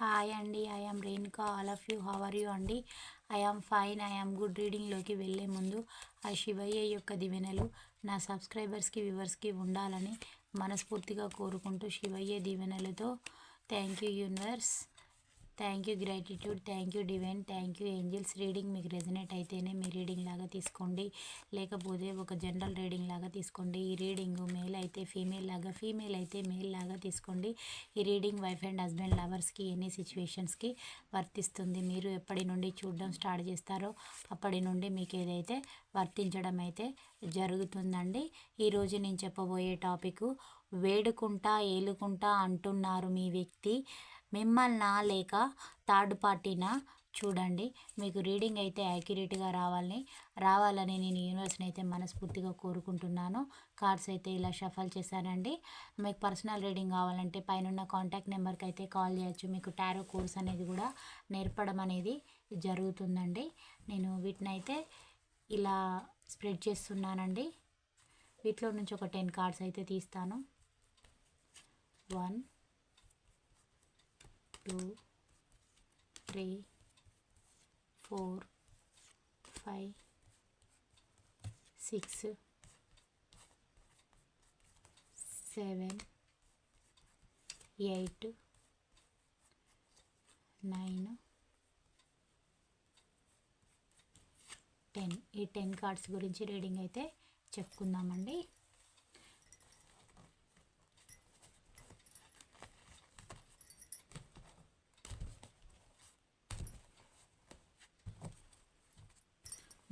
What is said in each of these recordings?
Hi అండి I am Renuka all of you how are you అండి I am fine I am good రీడింగ్లోకి వెళ్ళే ముందు ఆ శివయ్య యొక్క దీవెనలు నా సబ్స్క్రైబర్స్కి వ్యూవర్స్కి ఉండాలని మనస్ఫూర్తిగా కోరుకుంటూ శివయ్య దీవెనలతో thank you universe thank you gratitude thank you divine thank you angels reading మీకు రెజినేట్ అయితేనే మీ రీడింగ్ లాగా తీసుకోండి. లేకపోతే ఒక జనరల్ రీడింగ్ లాగా తీసుకోండి. ఈ రీడింగ్ మేల్ అయితే ఫీమేల్ లాగా ఫీమేల్ అయితే మేల్ లాగా తీసుకోండి. ఈ రీడింగ్ వైఫ్ అండ్ హస్బెండ్ లవర్స్కి ఎనీ సిచ్యువేషన్స్కి వర్తిస్తుంది? మీరు ఎప్పటి నుండి చూడడం స్టార్ట్ చేస్తారో అప్పటి నుండి మీకు ఏదైతే వర్తించడం అయితే జరుగుతుందండి. ఈరోజు నేను చెప్పబోయే టాపిక్ వేడుకుంటా ఏలుకుంటా అంటున్నారు మీ వ్యక్తి. మిమ్మల్నా లేక థర్డ్ పార్టీనా? చూడండి మీకు రీడింగ్ అయితే యాక్యురేట్గా రావాలని రావాలని నేను యూనివర్స్ని అయితే మనస్ఫూర్తిగా కోరుకుంటున్నాను. కార్డ్స్ అయితే ఇలా షఫల్ చేశానండి. మీకు పర్సనల్ రీడింగ్ కావాలంటే పైన కాంటాక్ట్ నెంబర్కి అయితే కాల్ చేయొచ్చు. మీకు టారో కోర్స్ అనేది కూడా నేర్పడం అనేది జరుగుతుందండి. నేను వీటిని అయితే ఇలా స్ప్రెడ్ చేస్తున్నానండి. వీటిలో నుంచి ఒక టెన్ కార్డ్స్ అయితే తీస్తాను. One two three four five six seven eight nine ten. ఈ టెన్ కార్డ్స్ గురించి రీడింగ్ అయితే చెప్పుకుందామండి.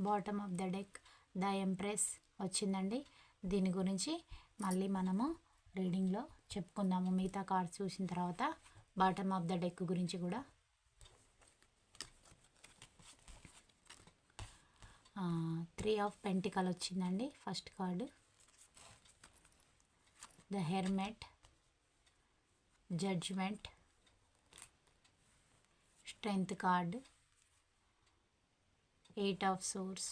Bottom of the deck the empress వచ్చిందండి. దీని గురించి మళ్ళీ మనము రీడింగ్లో చెప్పుకుందాము. మిగతా కార్డ్స్ చూసిన తర్వాత బాటమ్ ఆఫ్ ద డెక్ గురించి కూడా. త్రీ ఆఫ్ పెంటికల్ వచ్చిందండి first card. The hermit judgement strength card. Eight of swords.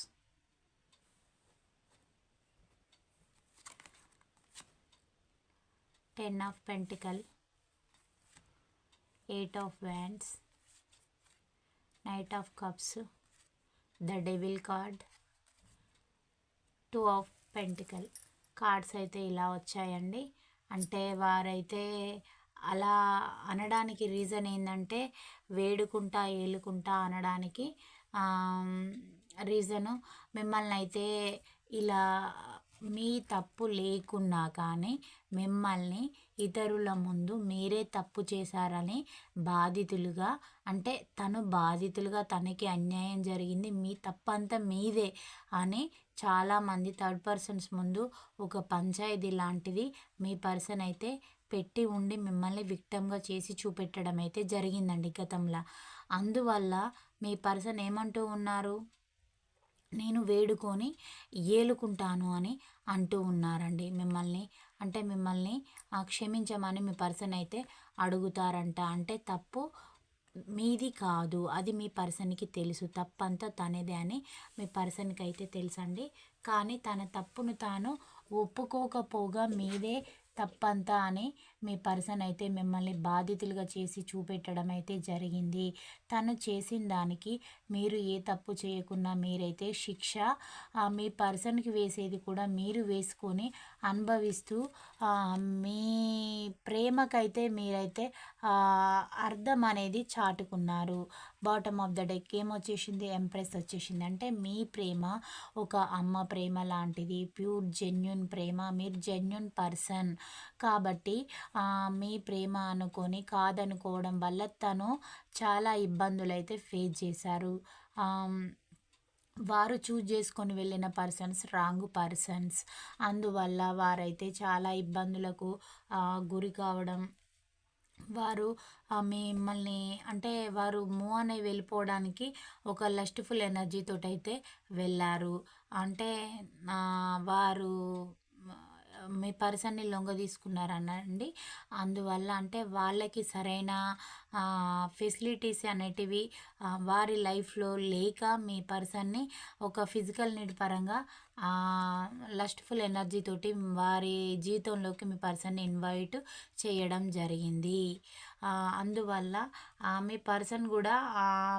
Ten of pentacle. Eight of wands. Knight of cups. The devil card. Two of pentacle. Cards అయితే ఇలా వచ్చాయండి. అంటే వారైతే అలా అనడానికి రీజన్ ఏంటంటే వేడుకుంటా ఏలుకుంటా అనడానికి రీజను మిమ్మల్ని అయితే ఇలా మీ తప్పు లేకున్నా కానీ మిమ్మల్ని ఇతరుల ముందు మీరే తప్పు చేశారని బాధితులుగా అంటే తను బాధితులుగా తనకి అన్యాయం జరిగింది మీ తప్పంతా మీదే అని చాలామంది థర్డ్ పర్సన్స్ ముందు ఒక పంచాయతీ లాంటిది మీ పర్సన్ అయితే పెట్టి ఉండి మిమ్మల్ని విక్టంగా చేసి చూపెట్టడం అయితే జరిగిందండి గతంలో. అందువల్ల మీ పర్సన్ ఏమంటూ ఉన్నారు? నేను వేడుకొని ఏలుకుంటాను అని అంటూ ఉన్నారండి. మిమ్మల్ని అంటే మిమ్మల్ని క్షమించమని మీ పర్సన్ అయితే అడుగుతారంట. అంటే తప్పు మీది కాదు. అది మీ పర్సన్కి తెలుసు. తప్పంతా తనదే అని మీ పర్సన్కి అయితే తెలుసండి. కానీ తన తప్పును తాను ఒప్పుకోకపోగా మీదే తప్పంతా అని మీ పర్సన్ అయితే మిమ్మల్ని బాధితులుగా చేసి చూపెట్టడం అయితే జరిగింది. తను చేసిన దానికి మీరు ఏ తప్పు చేయకున్నా మీరైతే శిక్ష మీ పర్సన్కి వేసేది కూడా మీరు వేసుకొని అనుభవిస్తూ మీ ప్రేమకైతే మీరైతే అర్థం అనేది చాటుకున్నారు. బాటమ్ ఆఫ్ ద డెక్ ఏమొచ్చేసింది? ఎంప్రెస్ వచ్చేసింది. అంటే మీ ప్రేమ ఒక అమ్మ ప్రేమ లాంటిది. ప్యూర్ జెన్యున్ ప్రేమ. మీరు జెన్యున్ పర్సన్ కాబట్టి మీ ప్రేమ అనుకొని కాదనుకోవడం వల్ల తను చాలా ఇబ్బందులు అయితే ఫేస్ చేశారు వారు చూజ్ చేసుకొని వెళ్ళిన పర్సన్స్ రాంగ్ పర్సన్స్ అందువల్ల వారైతే చాలా ఇబ్బందులకు గురి కావడం వారు మిమ్మల్ని అంటే వారు మూవ్ అనే వెళ్ళిపోవడానికి ఒక లస్ట్ఫుల్ ఎనర్జీతో అయితే వెళ్ళారు. అంటే వారు మీ పర్సన్‌ని లొంగ తీసుకున్నారనండి. అందువల్ల అంటే వాళ్ళకి సరైన ఫెసిలిటీస్ అనేటివి వారి లైఫ్‌లో లేక మీ పర్సన్‌ని ఒక ఫిజికల్ నీడ్ పరంగా లస్ట్‌ఫుల్ ఎనర్జీ తోటి వారి జీవితంలోకి మీ పర్సన్‌ని ఇన్వైట్ చేయడం జరిగింది. అందువల్ల మీ పర్సన్ కూడా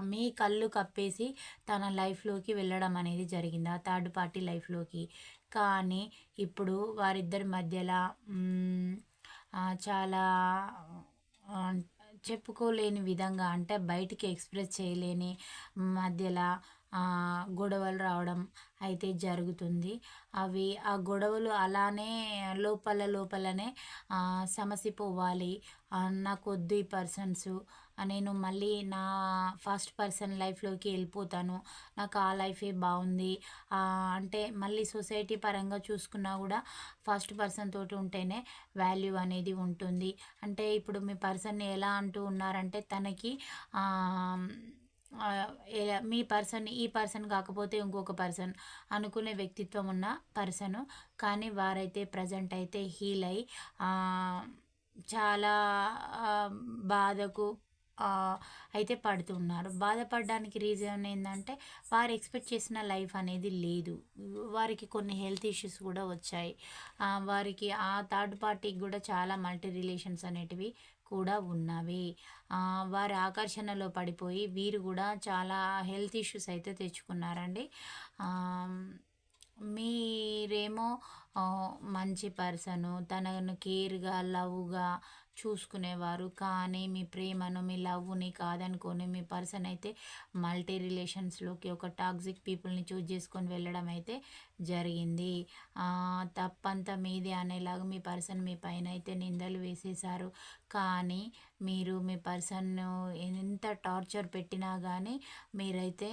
మీ కళ్ళు కప్పేసి తన లైఫ్‌లోకి వెళ్ళడం అనేది జరిగింది. ఆ థర్డ్ పార్టీ లైఫ్‌లోకి. కానీ ఇప్పుడు వారిద్దరి మధ్యలో చాలా చెప్పుకోలేని విధంగా అంటే బయటికి ఎక్స్‌ప్రెస్ చేయలేని మధ్యలో గొడవలు రావడం అయితే జరుగుతుంది. అవి ఆ గొడవలు అలానే లోపల లోపలనే సమసిపోవాలి. ఆహ్, నాకొద్దు ఈ పర్సన్సు. నేను మళ్ళీ నా ఫస్ట్ పర్సన్ లైఫ్‌లోకి వెళ్ళిపోతాను నాకు ఆ లైఫే బాగుంది అంటే మళ్ళీ సొసైటీ పరంగా చూసుకున్నా కూడా ఫస్ట్ పర్సన్ తోటి ఉంటేనే వాల్యూ అనేది ఉంటుంది. అంటే ఇప్పుడు మీ పర్సన్‌ని ఎలా అంటూ ఉన్నారంటే తనకి మీ పర్సన్ ఈ పర్సన్ కాకపోతే ఇంకొక పర్సన్ అనుకునే వ్యక్తిత్వం ఉన్న పర్సను. కానీ వారైతే ప్రజెంట్ అయితే హీల్ అయ్యి చాలా బాధకు అయితే పడుతున్నారు. బాధపడడానికి రీజన్ ఏంటంటే వారు ఎక్స్‌పెక్ట్ చేసిన లైఫ్ అనేది లేదు. వారికి కొన్ని హెల్త్ ఇష్యూస్ కూడా వచ్చాయి. వారికి ఆ థర్డ్ పార్టీకి కూడా చాలా మల్టీ రిలేషన్స్ అనేటివి కూడా ఉన్నవి. వారి ఆకర్షణలో పడిపోయి వీరు కూడా చాలా హెల్త్ ఇష్యూస్ అయితే తెచ్చుకున్నారండి. మీరేమో మంచి పర్సను. తనను కేర్‌గా, లవ్‌గా చూసుకునేవారు. కానీ మీ ప్రేమను, మీ లవ్‌ని కాదనుకోని మీ పర్సన్ అయితే మల్టీ రిలేషన్స్‌లోకి ఒక టాక్సిక్ పీపుల్‌ని చూజ్ చేసుకొని వెళ్ళడం అయితే జరిగింది. తప్పంతా మీదే అనేలాగా మీ పర్సన్ మీ పైన అయితే నిందలు వేసేశారు. కానీ మీరు మీ పర్సన్‌ను ఎంత టార్చర్ పెట్టినా కానీ మీరైతే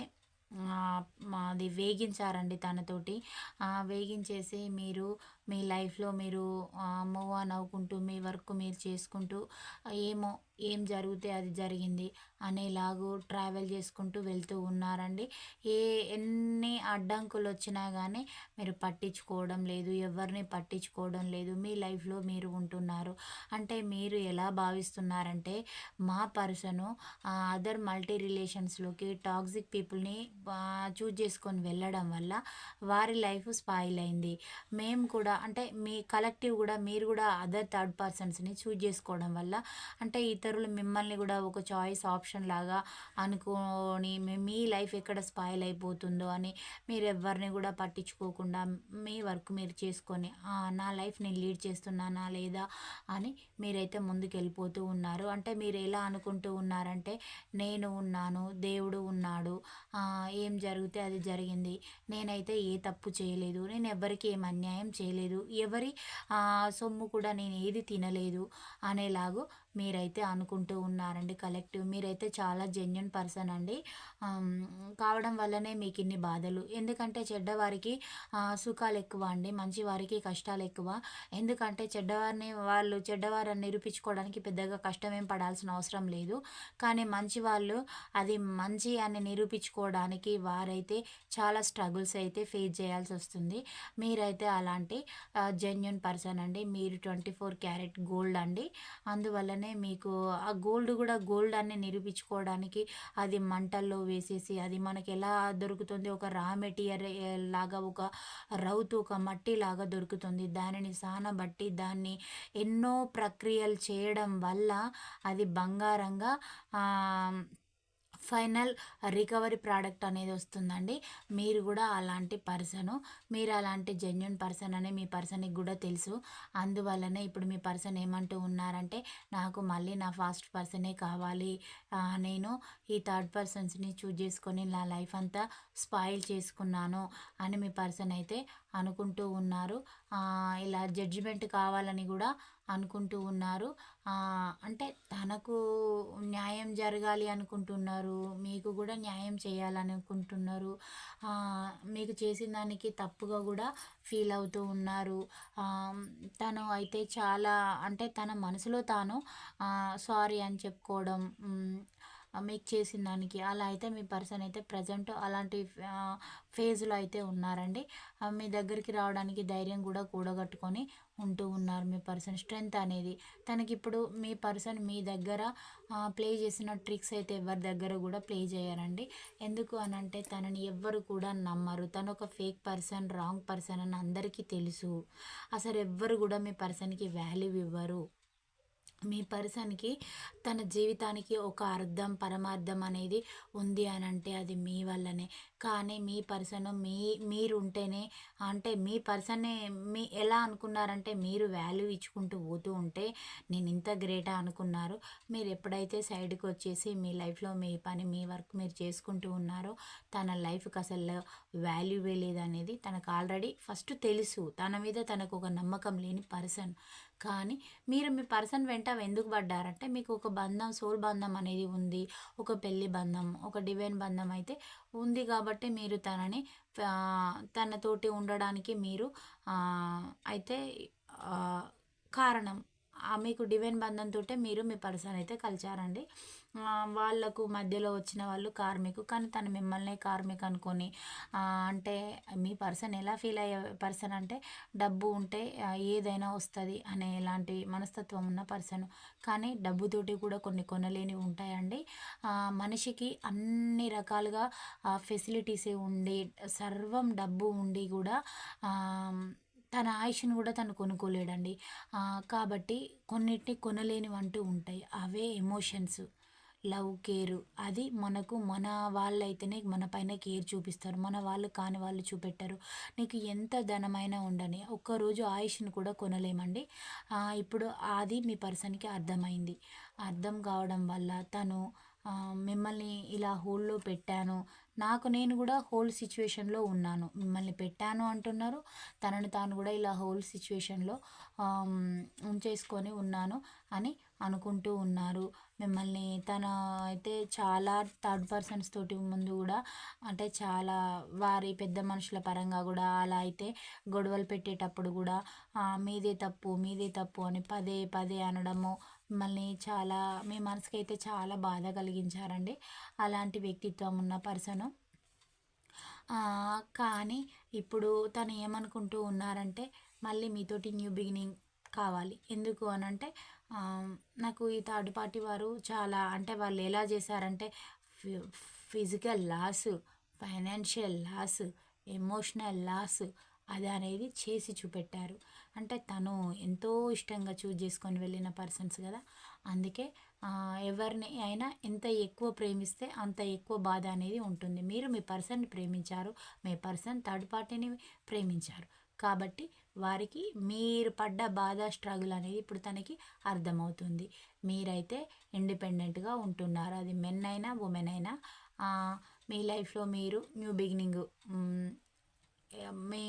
అది వేగించారండి తనతోటి. వేగించేసి మీరు మీ లైఫ్‌లో మీరు మూవ్ ఆన్ అవ్వుకుంటూ మీ వర్క్ మీరు చేసుకుంటూ ఏమో ఏం జరిగితే అది జరిగింది అనేలాగూ ట్రావెల్ చేసుకుంటూ వెళ్తూ ఉన్నారండి. ఏ ఎన్ని అడ్డంకులు వచ్చినా కానీ మీరు పట్టించుకోవడం లేదు. ఎవరిని పట్టించుకోవడం లేదు. మీ లైఫ్‌లో మీరు ఉంటున్నారు. అంటే మీరు ఎలా భావిస్తున్నారంటే మా పర్సను అదర్ మల్టీ రిలేషన్స్‌లోకి టాక్సిక్ పీపుల్‌ని చూజ్ చేసుకొని వెళ్ళడం వల్ల వారి లైఫ్ స్పాయిల్ అయింది. మేము కూడా అంటే మీ కలెక్టివ్ కూడా మీరు కూడా అదర్ థర్డ్ పర్సన్స్‌ని చూజ్ చేసుకోవడం వల్ల అంటే ఇతరులు మిమ్మల్ని కూడా ఒక చాయిస్ ఆప్షన్ లాగా అనుకోని మీ లైఫ్ ఎక్కడ స్పాయిల్ అయిపోతుందో అని మీరు ఎవరిని కూడా పట్టించుకోకుండా మీ వర్క్ మీరు చేసుకొని నా లైఫ్ నేను లీడ్ చేస్తున్నానా లేదా అని మీరైతే ముందుకు వెళ్ళిపోతూ ఉన్నారు. అంటే మీరు ఎలా అనుకుంటూ ఉన్నారంటే నేను ఉన్నాను. దేవుడు ఉన్నాడు. ఏం జరిగితే అది జరిగింది. నేనైతే ఏ తప్పు చేయలేదు. నేను ఎవరికి ఏం అన్యాయం చేయలేదు. ఎవరి సొమ్ము కూడా నేను ఏది తినలేదు అనేలాగు మీరైతే అనుకుంటూ ఉన్నారండి కలెక్టివ్. మీరైతే చాలా జెన్యున్ పర్సన్ అండి. కావడం వల్లనే మీకిన్ని బాధలు. ఎందుకంటే చెడ్డవారికి సుఖాలు ఎక్కువ అండి. మంచి వారికి కష్టాలు ఎక్కువ ఎందుకంటే చెడ్డవారిని వాళ్ళు చెడ్డవారిని నిరూపించుకోవడానికి పెద్దగా కష్టమేం పడాల్సిన అవసరం లేదు. కానీ మంచి వాళ్ళు అది మంచి అని నిరూపించుకోవడానికి వారైతే చాలా స్ట్రగుల్స్ అయితే ఫేస్ చేయాల్సి వస్తుంది మీరైతే అలాంటి జెన్యున్ పర్సన్ అండి. మీరు 24 క్యారెట్ గోల్డ్ అండి. అందువల్లనే మీకు ఆ గోల్డ్ కూడా గోల్డ్ అని నిరూపించుకోవడానికి అది మంటల్లో వేసేసి అది మనకి ఎలా దొరుకుతుంది ఒక రా మెటీరియల్ లాగా ఒక రౌతు ఒక మట్టి లాగా దొరుకుతుంది. దానిని సానబట్టి దాన్ని ఎన్నో ప్రక్రియలు చేయడం వల్ల అది బంగారంగా ఫైనల్ రికవరీ ప్రోడక్ట్ అనేది వస్తుందండి. మీరు కూడా అలాంటి పర్సను. మీరు అలాంటి జెన్యున్ పర్సన్ అని మీ పర్సన్‌కి కూడా తెలుసు. అందువల్లనే ఇప్పుడు మీ పర్సన్ ఏమంటూ ఉన్నారంటే నాకు మళ్ళీ నా ఫాస్ట్ పర్సనే కావాలి. నేను ఈ థర్డ్ పర్సన్స్‌ని చూజ్ చేసుకొని నా లైఫ్ అంతా స్పాయిల్ చేసుకున్నాను అని మీ పర్సన్ అయితే అనుకుంటూ ఉన్నారు. ఇలా జడ్జిమెంట్ కావాలని కూడా అనుకుంటూ ఉన్నారు. అంటే తనకు న్యాయం జరగాలి అనుకుంటున్నారు. మీకు కూడా న్యాయం చేయాలనుకుంటున్నారు. మీకు చేసిన దానికి తప్పుగా కూడా ఫీల్ అవుతూ ఉన్నారు. తను అయితే చాలా అంటే తన మనసులో తాను సారీ అని చెప్పుకోవడం మీకు చేసిన దానికి. అలా అయితే మీ పర్సన్ అయితే ప్రజెంట్ అలాంటి ఫేజ్లో అయితే ఉన్నారండి. మీ దగ్గరికి రావడానికి ధైర్యం కూడా కూడగట్టుకొని ఉంటూ ఉన్నారు మీ పర్సన్. స్ట్రెంగ్త్ అనేది. తనకి ఇప్పుడు మీ పర్సన్ మీ దగ్గర ప్లే చేసిన ట్రిక్స్ అయితే ఎవరి దగ్గర కూడా ప్లే చేయరండి. ఎందుకు అని అంటే తనని ఎవ్వరు కూడా నమ్మరు. తను ఒక ఫేక్ పర్సన్ రాంగ్ పర్సన్ అని అందరికీ తెలుసు. అసలు ఎవ్వరు కూడా మీ పర్సన్కి వాల్యూ ఇవ్వరు. మీ పర్సన్కి తన జీవితానికి ఒక అర్థం పరమార్థం అనేది ఉంది అని అంటే అది మీ వల్లనే. కానీ మీ పర్సన్ మీ మీరు ఉంటేనే అంటే మీ పర్సన్నే మీ ఎలా అనుకున్నారంటే మీరు వాల్యూ ఇచ్చుకుంటూ పోతూ ఉంటే నేను ఇంత గ్రేటా అనుకున్నారు. మీరు ఎప్పుడైతే సైడ్కి వచ్చేసి మీ లైఫ్లో మీ పని మీ వర్క్ మీరు చేసుకుంటూ ఉన్నారో తన లైఫ్కి అసలు వాల్యూవే లేదనేది తనకు ఆల్రెడీ ఫస్ట్ తెలుసు. తన మీద తనకు ఒక నమ్మకం లేని పర్సన్ కానీ మీరు మీ పర్సన్ వెంట ఎందుకు పడ్డారంటే మీకు ఒక బంధం సోల్ బంధం అనేది ఉంది. ఒక పెళ్ళి బంధం ఒక డివైన్ బంధం అయితే ఉంది కాబట్టి మీరు తనని తనతోటి ఉండడానికి మీరు అయితే కారణం. మీకు డివైన్ బంధంతో మీరు మీ పర్సన్ అయితే కలిచారండి. వాళ్ళకు మధ్యలో వచ్చిన వాళ్ళు కార్మికు కానీ తను మిమ్మల్ని కార్మిక్ అనుకొని అంటే మీ పర్సన్ ఎలా ఫీల్ అయ్యే పర్సన్ అంటే డబ్బు ఉంటే ఏదైనా వస్తుంది అనే ఎలాంటి మనస్తత్వం ఉన్న పర్సన్. కానీ డబ్బుతోటి కూడా కొన్ని కొనలేనివి ఉంటాయండి. మనిషికి అన్ని రకాలుగా ఫెసిలిటీస్ ఉండి సర్వం డబ్బు ఉండి కూడా తన ఆయుష్ను కూడా తను కొనుక్కోలేడండి. కాబట్టి కొన్నిటిని కొనలేనివంటూ ఉంటాయి. అవే ఎమోషన్స్. Love care. అది మనకు మన వాళ్ళైతేనే మన పైన కేర్ చూపిస్తారు. మన వాళ్ళు కాని వాళ్ళు చూపెట్టరు. నీకు ఎంత ధనమైనా ఉండని. ఒక్కరోజు ఆయుష్ని కూడా కొనలేమండి. ఇప్పుడు అది మీ పర్సన్కి అర్థమైంది. అర్థం కావడం వల్ల తను మిమ్మల్ని ఇలా హోల్లో పెట్టాను. నాకు నేను కూడా హోల్ సిచ్యువేషన్లో ఉన్నాను. మిమ్మల్ని పెట్టాను అంటున్నారు. తనను తాను కూడా ఇలా హోల్ సిచ్యువేషన్లో ఉంచేసుకొని ఉన్నాను అని అనుకుంటూ ఉన్నారు. మిమ్మల్ని తన అయితే చాలా థర్డ్ పర్సన్స్ తోటి ముందు కూడా అంటే చాలా వారి పెద్ద మనుషుల పరంగా కూడా అలా అయితే గొడవలు పెట్టేటప్పుడు కూడా మీదే తప్పు మీదే తప్పు అని పదే పదే అనడము మిమ్మల్ని చాలా మీ మనసుకి అయితే చాలా బాధ కలిగించారండి. అలాంటి వ్యక్తిత్వం ఉన్న పర్సను. కానీ ఇప్పుడు తను ఏమనుకుంటూ ఉన్నారంటే మళ్ళీ మీతోటి న్యూ బిగినింగ్ కావాలి. ఎందుకు అని అంటే నాకు ఈ థర్డ్ పార్టీ వారు చాలా అంటే వాళ్ళు ఎలా చేశారంటే physical loss financial loss emotional loss అది అనేది చేసి చూపెట్టారు. అంటే తను ఎంతో ఇష్టంగా చూజ్ చేసుకొని వెళ్ళిన పర్సన్స్ కదా. అందుకే ఎవరిని అయినా ఎంత ఎక్కువ ప్రేమిస్తే అంత ఎక్కువ బాధ అనేది ఉంటుంది. మీరు మీ పర్సన్ ప్రేమించారు మీ పర్సన్ థర్డ్ పార్టీని ప్రేమించారు. కాబట్టి వారికి మీరు పడ్డ బాధ స్ట్రగుల్ అనేది ఇప్పుడు తనకి అర్థమవుతుంది. మీరైతే ఇండిపెండెంట్గా ఉంటున్నారు. అది మెన్ అయినా ఉమెన్ అయినా మీ లైఫ్లో మీరు న్యూ బిగినింగ్ మీ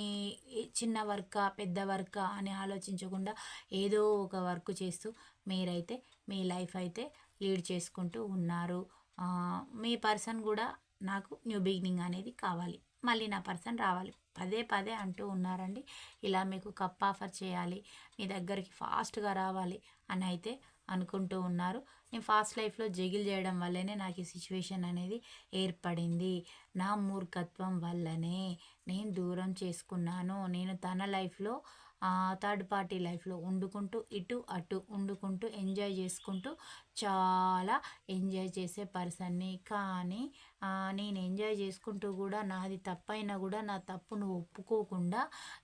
చిన్న వర్క పెద్ద వర్క అని ఆలోచించకుండా ఏదో ఒక వర్క్ చేస్తూ మీరైతే మీ లైఫ్ అయితే లీడ్ చేసుకుంటూ ఉన్నారు. మీ పర్సన్ కూడా నాకు న్యూ బిగినింగ్ అనేది కావాలి. మళ్ళీ నా పర్సన్ రావాలి. పదే పదే అంటూ ఉన్నారండి. ఇలా మీకు కప్ ఆఫర్ చేయాలి. మీ దగ్గరికి ఫాస్ట్గా రావాలి అని అయితే అనుకుంటూ ఉన్నారు. నేను ఫాస్ట్ లైఫ్లో జగిల్ చేయడం వల్లనే నాకు ఈ సిచ్యువేషన్ అనేది ఏర్పడింది. నా మూర్ఖత్వం వల్లనే నేను దూరం చేసుకున్నాను. నేను తన లైఫ్లో థర్డ్ పార్టీ లైఫ్లో వండుకుంటూ ఇటు అటు వండుకుంటూ ఎంజాయ్ చేసుకుంటూ చాలా ఎంజాయ్ చేసే పర్సన్ని. కానీ నేను ఎంజాయ్ చేసుకుంటూ కూడా నాది తప్పైనా కూడా నా తప్పును ఒప్పుకోకుండా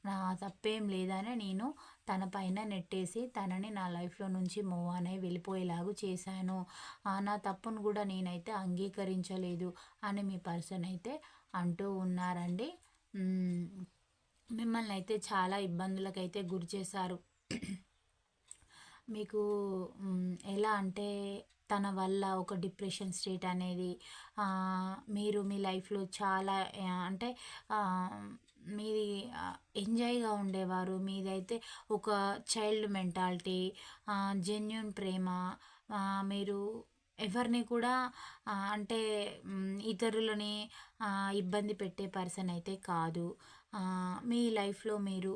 నా తప్పేం లేదని నేను తన పైన నెట్టేసి తనని నా లైఫ్లో నుంచి మూవ్ ఆన్ అయి వెళ్ళిపోయేలాగా చేశాను. నా తప్పును కూడా నేనైతే అంగీకరించలేదు అని మీ పర్సన్ అయితే అంటూ ఉన్నారండి. మిమ్మల్ని అయితే చాలా ఇబ్బందులకైతే గురి చేశారు. మీకు ఎలా అంటే తన వల్ల ఒక డిప్రెషన్ స్టేట్ అనేది మీరు మీ లైఫ్లో చాలా అంటే మీది ఎంజాయ్గా ఉండేవారు. మీదైతే ఒక చైల్డ్ మెంటాలిటీ జెన్యున్ ప్రేమ మీరు ఎవరిని కూడా అంటే ఇతరులని ఇబ్బంది పెట్టే పర్సన్ అయితే కాదు. మీ లైఫ్లో మీరు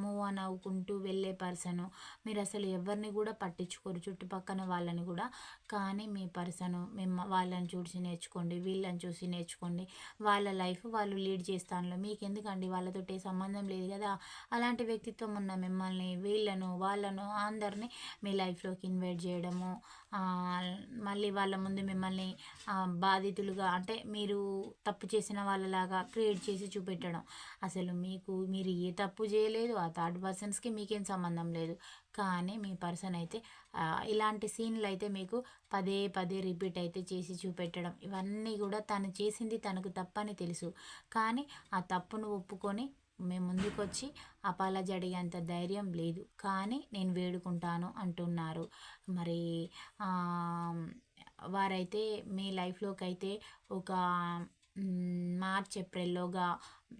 మూవ్ అని అవ్వుకుంటూ వెళ్ళే పర్సన్ మీరు అసలు ఎవరిని కూడా పట్టించుకోరు. చుట్టుపక్కన వాళ్ళని కూడా కానీ మీ పర్సన్ మిమ్మ వాళ్ళని చూసి నేర్చుకోండి వీళ్ళని చూసి నేర్చుకోండి. వాళ్ళ లైఫ్ వాళ్ళు లీడ్ చేస్తాను మీకు ఎందుకండి వాళ్ళతో సంబంధం లేదు కదా? అలాంటి వ్యక్తిత్వం ఉన్న మిమ్మల్ని వీళ్ళను వాళ్ళను అందరినీ మీ లైఫ్లోకి ఇన్వైట్ చేయడము మళ్ళీ వాళ్ళ ముందు మిమ్మల్ని బాధితులుగా అంటే మీరు తప్పు చేసిన వాళ్ళలాగా క్రియేట్ చేసి చూపెట్టడం. అసలు మీకు మీరు ఏ తప్పు చేయలేదు. ఆ థర్డ్ పర్సన్స్కి మీకేం సంబంధం లేదు. కానీ మీ పర్సన్ అయితే ఇలాంటి సీన్లు అయితే మీకు పదే పదే రిపీట్ అయితే చేసి చూపెట్టడం. ఇవన్నీ కూడా తను చేసింది తనకు తప్పని తెలుసు. కానీ ఆ తప్పును ఒప్పుకొని మేము ముందుకొచ్చి అపాలజీ అడిగేంత ధైర్యం లేదు. కానీ నేను వేడుకుంటాను అంటున్నారు. మరి వారైతే మీ లైఫ్లోకి అయితే ఒక మార్చ్ ఏప్రిల్లోగా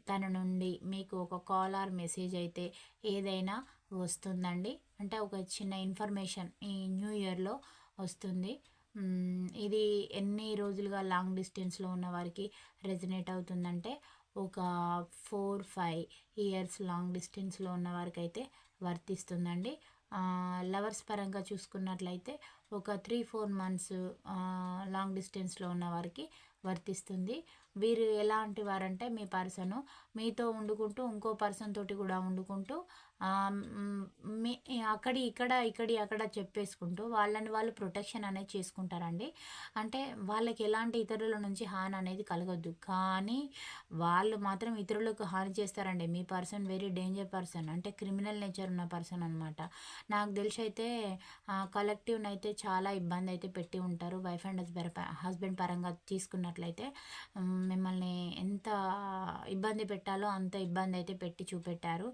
తన నుండి మీకు ఒక కాల్ ఆర్ మెసేజ్ అయితే ఏదైనా వస్తుందండి. అంటే ఒక చిన్న ఇన్ఫర్మేషన్ ఈ న్యూ ఇయర్లో వస్తుంది. ఇది ఎన్ని రోజులుగా లాంగ్ డిస్టెన్స్లో ఉన్న వారికి రెజినేట్ అవుతుందంటే ఒక ఫోర్ ఫైవ్ ఇయర్స్ లాంగ్ డిస్టెన్స్లో ఉన్న వారికి అయితే వర్తిస్తుందండి లవర్స్ పరంగా చూసుకున్నట్లయితే ఒక త్రీ ఫోర్ మంత్స్ లాంగ్ డిస్టెన్స్లో ఉన్న వారికి వర్తిస్తుంది. వీరు ఎలాంటి వారంటే మీ పర్సన్. మీతో వండుకుంటూ ఇంకో పర్సన్ తోటి కూడా వండుకుంటూ మీ అక్కడి ఇక్కడ ఇక్కడి అక్కడ చెప్పేసుకుంటూ వాళ్ళని వాళ్ళు ప్రొటెక్షన్ అనేది చేసుకుంటారండి. అంటే వాళ్ళకి ఎలాంటి ఇతరుల నుంచి హాని అనేది కలగద్దు. కానీ వాళ్ళు మాత్రం ఇతరులకు హాని చేస్తారండి. మీ పర్సన్ వెరీ డేంజర్ పర్సన్. అంటే క్రిమినల్ నేచర్ ఉన్న పర్సన్ అనమాట నాకు తెలిసి అయితే కలెక్టివ్ని అయితే చాలా ఇబ్బంది అయితే పెట్టి ఉంటారు. వైఫ్ అండ్ హస్బెండ్ హస్బెండ్ పరంగా తీసుకున్నట్లయితే మిమ్మల్ని ఎంత ఇబ్బంది పెట్టాలో అంత ఇబ్బంది అయితే పెట్టి చూపెట్టారు.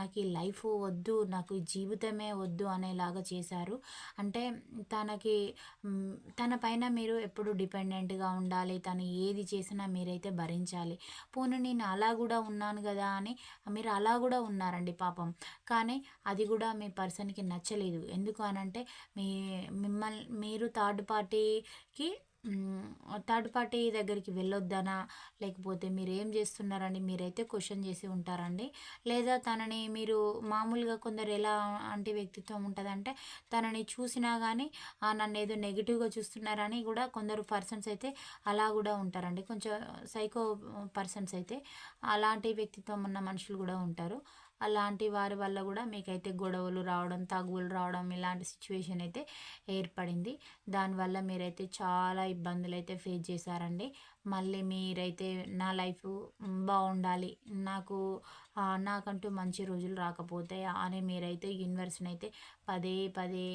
నాకు ఈ లైఫ్ వద్దు నాకు ఈ జీవితమే వద్దు అనేలాగా చేశారు. అంటే తనకి తన పైన మీరు ఎప్పుడు డిపెండెంట్గా ఉండాలి తను ఏది చేసినా మీరైతే భరించాలి. పోనీ నేను అలా కూడా ఉన్నాను కదా అని మీరు అలా కూడా ఉన్నారండి పాపం. కానీ అది కూడా మీ పర్సన్కి నచ్చలేదు. ఎందుకు అనంటే మీ మిమ్మల్ని మీరు థర్డ్ పార్టీకి థర్డ్ పార్టీ దగ్గరికి వెళ్ళొద్దనా? లేకపోతే మీరు ఏం చేస్తున్నారని మీరైతే క్వశ్చన్ చేసి ఉంటారండి. లేదా తనని మీరు మామూలుగా కొందరు ఎలా అంటే వ్యక్తిత్వం ఉంటుందంటే తనని చూసినా కానీ నన్ను ఏదో నెగిటివ్గా చూస్తున్నారని కూడా కొందరు పర్సన్స్ అయితే అలా కూడా ఉంటారండి. కొంచెం సైకో పర్సన్స్ అయితే అలాంటి వ్యక్తిత్వం ఉన్న మనుషులు కూడా ఉంటారు. అలాంటి వారి వల్ల కూడా మీకైతే గొడవలు రావడం తగువులు రావడం ఇలాంటి సిచ్యువేషన్ అయితే ఏర్పడింది. దానివల్ల మీరైతే చాలా ఇబ్బందులు అయితే ఫేస్ చేశారండి. మళ్ళీ మీరైతే నా లైఫ్ బాగుండాలి నాకు నాకంటూ మంచి రోజులు రాకపోతే అని మీరైతే యూనివర్స్ని అయితే పదే పదే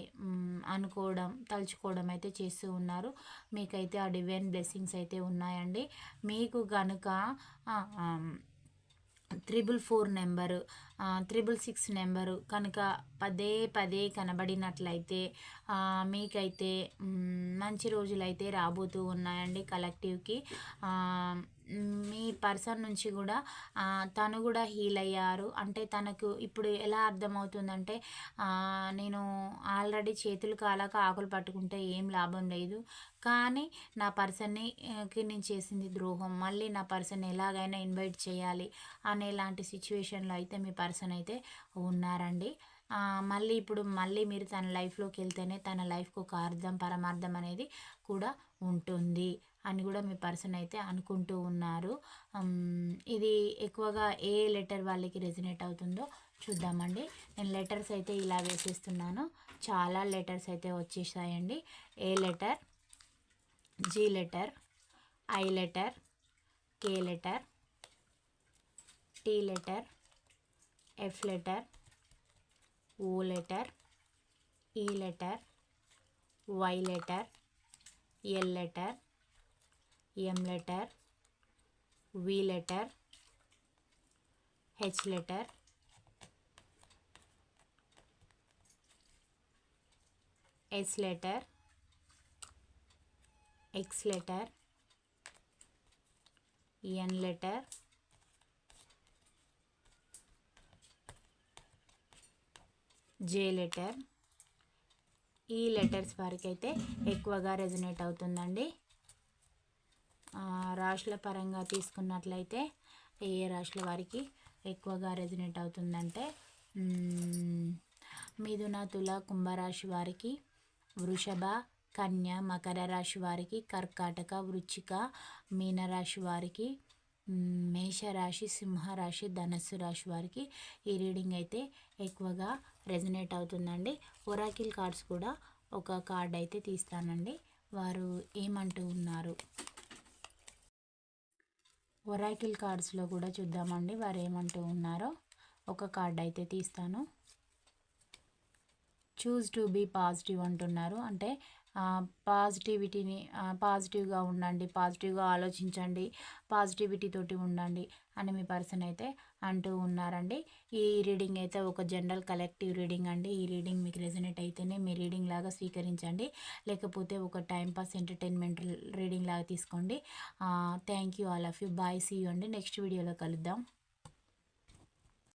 అనుకోవడం తలుచుకోవడం అయితే చేస్తూ ఉన్నారు. మీకైతే ఆ డివైన్ బ్లెస్సింగ్స్ అయితే ఉన్నాయండి. మీకు కనుక triple four number triple six number కనుక పదే పదే కనబడినట్లయితే మీకైతే మంచి రోజులైతే రాబోతూ ఉన్నాయండి కలెక్టివ్కి. మీ పర్సన్ నుంచి కూడా తను కూడా హీల్ అయ్యారు. అంటే తనకు ఇప్పుడు ఎలా అర్థమవుతుందంటే నేను ఆల్రెడీ చేతులు కాలాక ఆకులు పట్టుకుంటే ఏం లాభం లేదు. కానీ నా పర్సన్ని నేను చేసింది ద్రోహం. మళ్ళీ నా పర్సన్ ఎలాగైనా ఇన్వైట్ చేయాలి అనే లాంటి సిచ్యువేషన్లో అయితే మీ పర్సన్ అయితే ఉన్నారండి. మళ్ళీ ఇప్పుడు మళ్ళీ మీరు తన లైఫ్లోకి వెళ్తేనే తన లైఫ్కి ఒక అర్థం పరమార్థం అనేది కూడా ఉంటుంది. అని కూడా మీ పర్సన్ అయితే అనుకుంటూ ఉన్నారు. ఇది ఎక్కువగా ఏ లెటర్ వాళ్ళకి రెజినేట్ అవుతుందో చూద్దామండి. నేను లెటర్స్ అయితే ఇలా వేసేస్తున్నాను. చాలా లెటర్స్ అయితే వచ్చేసాయండి. A letter G letter I letter K letter T letter F letter O letter E letter Y letter L letter M letter V letter H letter S letter X letter N letter J letter E letters వారికి అయితే ఎక్కువగా resonate అవుతుందండి. రాశుల పరంగా తీసుకున్నట్లయితే ఏ రాశుల వారికి ఎక్కువగా రెజినేట్ అవుతుందంటే మిథున తుల కుంభరాశి వారికి వృషభ కన్య మకర రాశి వారికి కర్కాటక వృచ్చిక మీనరాశి వారికి మేషరాశి సింహరాశి ధనస్సు రాశి వారికి ఈ రీడింగ్ అయితే ఎక్కువగా రెజనేట్ అవుతుందండి. ఒరాకిల్ కార్డ్స్ కూడా ఒక కార్డ్ అయితే తీస్తానండి. వారు ఏమంటూ ఉన్నారు? ఒరాకిల్ కార్డ్స్లో కూడా చూద్దామండి వారు ఏమంటూ ఉన్నారో. ఒక కార్డ్ అయితే తీస్తాను. చూస్ టు బీ పాజిటివ్ అంటున్నారు. అంటే పాజిటివిటీని పాజిటివ్గా ఉండండి పాజిటివ్గా ఆలోచించండి పాజిటివిటీ తోటి ఉండండి అని మీ పర్సన్ అయితే అంటూ ఉన్నారండి. ఈ రీడింగ్ అయితే ఒక జనరల్ కలెక్టివ్ రీడింగ్ అండి. ఈ రీడింగ్ మీకు రెజనేట్ అయితేనే మీ రీడింగ్ లాగా స్వీకరించండి. లేకపోతే ఒక టైంపాస్ ఎంటర్టైన్మెంట్ రీడింగ్ లాగా తీసుకోండి. Thank you all of you. Bye see you అండి. నెక్స్ట్ వీడియోలో కలుద్దాం.